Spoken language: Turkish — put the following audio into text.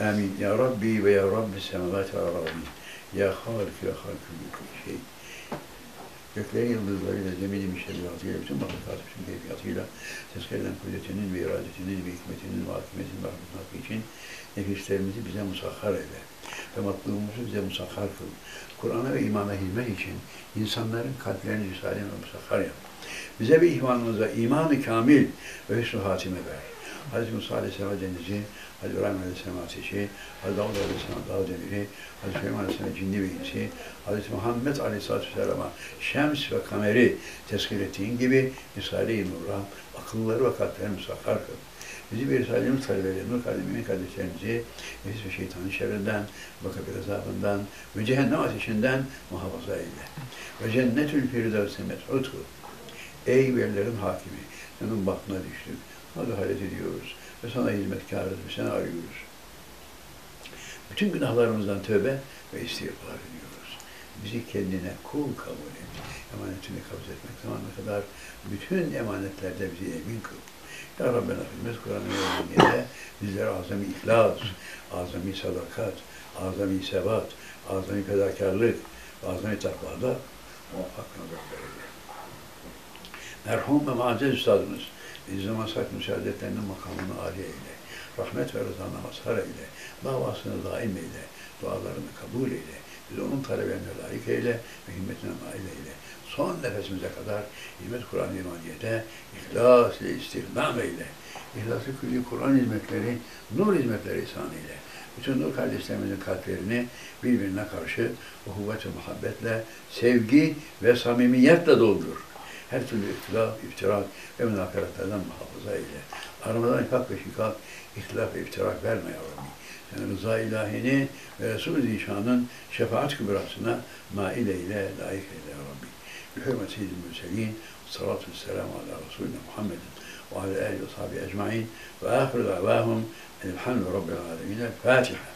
Amin. Ya Rabbi ve ya Rabbi semavat ve Rabbi. Ya Halik ya Halik kulli şey. Göklerin yıldızlarıyla, zeminin müştelilatıyla, bütün mahlukatı, bütün keyfiyatıyla, tezkir eden kudretinin ve iradetinin ve hikmetinin ve hakimiyetinin ve rahmetinin için nefislerimizi bize musahhar eyle. Ve matlubumuzu bize musahhar kıl. Kur'an'a ve imana hizmet için insanların kalplerini risale ve musahhar yap. Bize ve ihvanımıza imanı kamil ve hüsnü hatime ver. Hz. Musa Aleyhisselam denizi, Hz. İbrahim Aleyhisselam ateşi, Hz. Davud Aleyhisselam dağ demiri, Hz. Süleyman Aleyhisselam cinni ve insi, Hz. Muhammed Aleyhisselatü Vesselam'a şems ve kameri tezkir ettiğin gibi Risale-i Nur'a akılları ve kalpleri musahhar kıl. Bizi bir Risale-i talebeleri, nur kalbinin kardeşlerimizi nefis ve şeytanın şerrinden, ve kabir azabından ve cehennem ateşinden muhafaza eyle. Ve cennetül firdevsi mes'ud kıl. Ey verilerin hakimi, senin bahtına düştük. Hadi hayret ediyoruz ve sana hizmetkarız ve seni arıyoruz. Bütün günahlarımızdan tövbe ve istiğfar ediyoruz. Bizi kendine kul kabul et. Emanetini kabul etmek zamanına kadar bütün emanetlerde bizi emin kıl. Ya Rabbena hizmet Kur'an'ın yolunda bizlere azami ihlas, azami sadakat, azami sebat, azami fedakarlık, azami takvada muvaffak eyle. Merhum ve muazzez üstadımız, İzzet Masak müsaadetlerinin makamını âli eyle. Rahmet ve rızana mazhar eyle. Davasını daim eyle. Dualarını kabul eyle. Bizi onun talebelerine layık eyle ve himmetine nail eyle. Son nefesimize kadar hizmet Kur'an imaniyete ihlas ile istihdam eyle. İhlas-ı külli Kur'an hizmetleri, nur hizmetleri ihsan eyle. Bütün nur kardeşlerimizin kalplerini birbirine karşı uhuvvet ve muhabbetle, sevgi ve samimiyetle doldur her türlü ihtilaf, iftirak ve münaferatlardan muhafaza eyle. Aramızdan ifak ve şikak, ihtilaf ve iftirak verme ya Rabbi. Sen rıza ilahini ve Resul-i Zişan'ın şefaat kübrasına nail eyle, layık eyle ya Rabbi. Hürmet seyyidil mürselin, salatu vesselamu ala Resulüne Muhammedin ve ala alihi ve sahibi ecmain ve ahiru davahum elhamdülillah rabbil alemin. Fatiha.